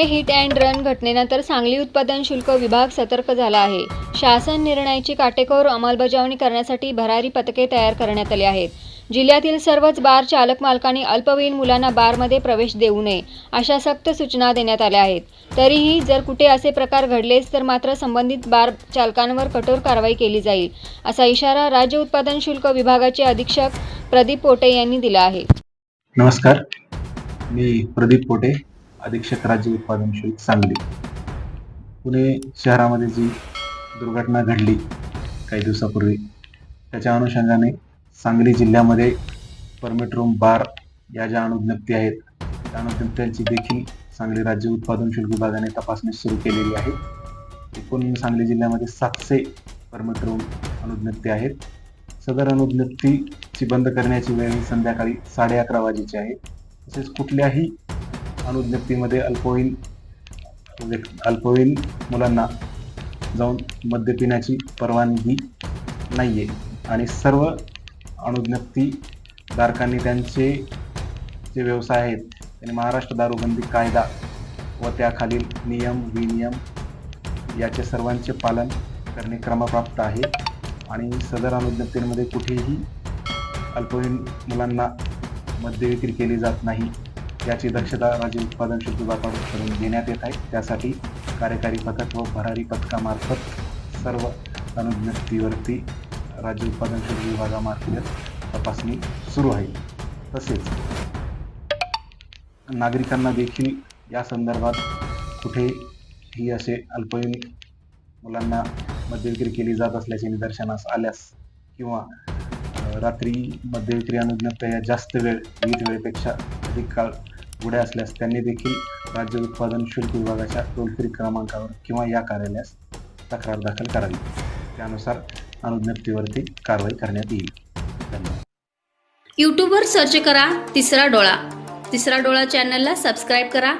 Pune hit and run घटनेनंतर सांगली उत्पादन शुल्क विभाग सतर्क झाला आहे. शासन निर्णयाची काटेकोर अंमलबजावणी करण्यासाठी भरारी पथके तयार करण्यात आली आहेत. जिल्ह्यातील सर्वच बार चालक मालकांनी अल्पवयीन मुलांना बारमध्ये प्रवेश देऊ नये अशा सक्त सूचना देण्यात आल्या आहेत. तरीही जर कुठे असे प्रकार घडलेच तर मात्र संबंधित बार चालकांवर कठोर कारवाई केली जाईल असा इशारा राज्य उत्पादन शुल्क विभागाचे अधीक्षक प्रदीप पोटे यांनी दिला आहे. नमस्कार. मी प्रदीप पोटे अधीक्षक राज्य उत्पादन शुल्क सांगली. पुणे शहरामध्ये जी दुर्घटना घडली काही दिवसापूर्वी त्याच्या अनुषंगाने सांगली जिल्ह्यामध्ये परमिट रूम बार या ज्या अनुज्ञप्ती आहेत त्या अनुज्ञप्त्यांची देखील सांगली राज्य उत्पादन शुल्क विभागाने तपासणी सुरू केलेली आहे. एकूण सांगली जिल्ह्यामध्ये सातशे परमिट रूम अनुज्ञप्ती आहेत. सदर अनुज्ञप्तीची बंद करण्याची वेळ ही संध्याकाळी साडे अकरा वाजेची आहे. तसेच कुठल्याही अनुज्ञप्तीमध्ये अल्पवयीन अल्पवयीन मुलांना जाऊन मद्य पिण्याची परवानगी नाही आहे आणि सर्व अनुज्ञप्ती धारकांनी त्यांचे जे व्यवसाय आहेत त्यांनी महाराष्ट्र दारूबंदी कायदा व त्याखालील नियम विनियम याचे सर्वांचे पालन करणे क्रमप्राप्त आहे. आणि सदर अनुज्ञप्तींमध्ये कुठेही अल्पवयीन मुलांना मद्य विक्री केली जात नाही. याची दक्षता राज्य उत्पादन शुल्क करून देण्यात येत आहे. त्यासाठी कार्यकारी पथक व भरारी पथकामार्फत सर्व अनुज्ञप्तीवरती राज्य उत्पादन शुद्ध विभागामार्फत तपासणी सुरू आहे. तसेच नागरिकांना देखील या संदर्भात कुठेही असे अल्पवयीन मुलांना मध्यविक्री केली जात असल्याचे निदर्शनास आल्यास किंवा रात्री मध्यविक्री अनुज्ञप्त्या या जास्त वेळ विविध वेळेपेक्षा अधिक काळ पुढे असल्यास त्यांनी देखील राज्य उत्पादन शुल्क विभागाच्या टोल फ्री क्रमांकावर किंवा या कार्यालयास तक्रार दाखल करावी. त्यानुसार अनुज्ञप्तीवरती कारवाई करण्यात येईल. धन्यवाद. यूट्यूबवर सर्च करा तिसरा डोळा. तिसरा डोळा चॅनलला सबस्क्राईब करा.